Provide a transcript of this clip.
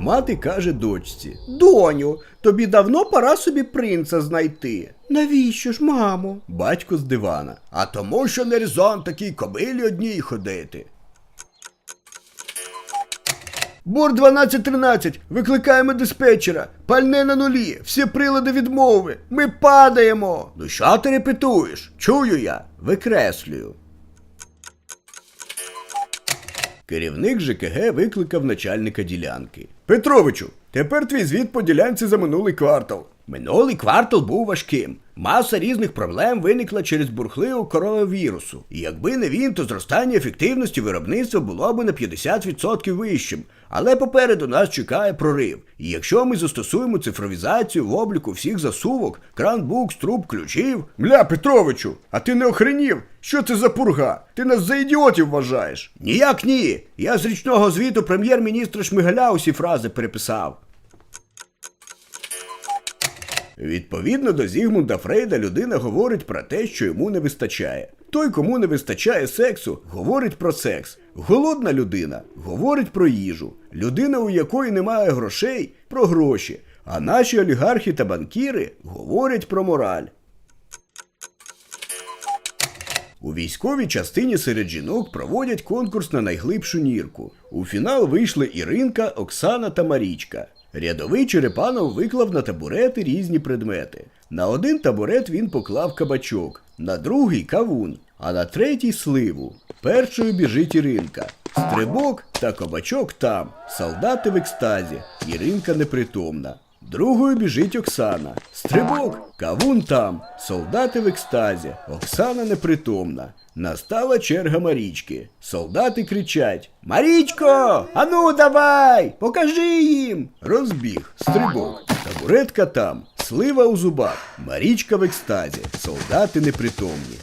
Мати каже дочці: Доню, тобі давно пора собі принца знайти. Навіщо ж, мамо? Батько з дивана. А тому, що не резон такій кобилі одній ходити. Бур 1213, викликаємо диспетчера. Пальне на нулі, всі прилади відмови. Ми падаємо. Ну що ти репетуєш? Чую я, викреслюю. Керівник ЖКГ викликав начальника ділянки. Петровичу, тепер твій звіт по ділянці за минулий квартал. Минулий квартал був важким. Маса різних проблем виникла через бурхливу коронавірусу. І якби не він, то зростання ефективності виробництва було б на 50% вищим. Але попереду нас чекає прорив. І якщо ми застосуємо цифровізацію в обліку всіх засувок, кранбукс, труб, ключів. Мля, Петровичу, а ти не охренів? Що це за пурга? Ти нас за ідіотів вважаєш? Ніяк ні. Я з річного звіту прем'єр-міністра Шмигаля усі фрази переписав. Відповідно до Зігмунда Фрейда, людина говорить про те, що йому не вистачає. Той, кому не вистачає сексу, говорить про секс. Голодна людина говорить про їжу. Людина, у якої немає грошей, про гроші. А наші олігархи та банкіри говорять про мораль. У військовій частині серед жінок проводять конкурс на найглибшу нірку. У фінал вийшли Іринка, Оксана та Марічка. Рядовий Черепанов виклав на табурети різні предмети. На один табурет він поклав кабачок, на другий кавун, а на третій сливу. Першою біжить Іринка. Стрибок та кабачок там. Солдати в екстазі. Іринка непритомна. Другою біжить Оксана. Стрибок, кавун там, солдати в екстазі, Оксана непритомна. Настала черга Марічки. Солдати кричать: Марічко! Ану давай! Покажи їм! Розбіг, стрибок, табуретка там, слива у зубах, Марічка в екстазі, солдати непритомні.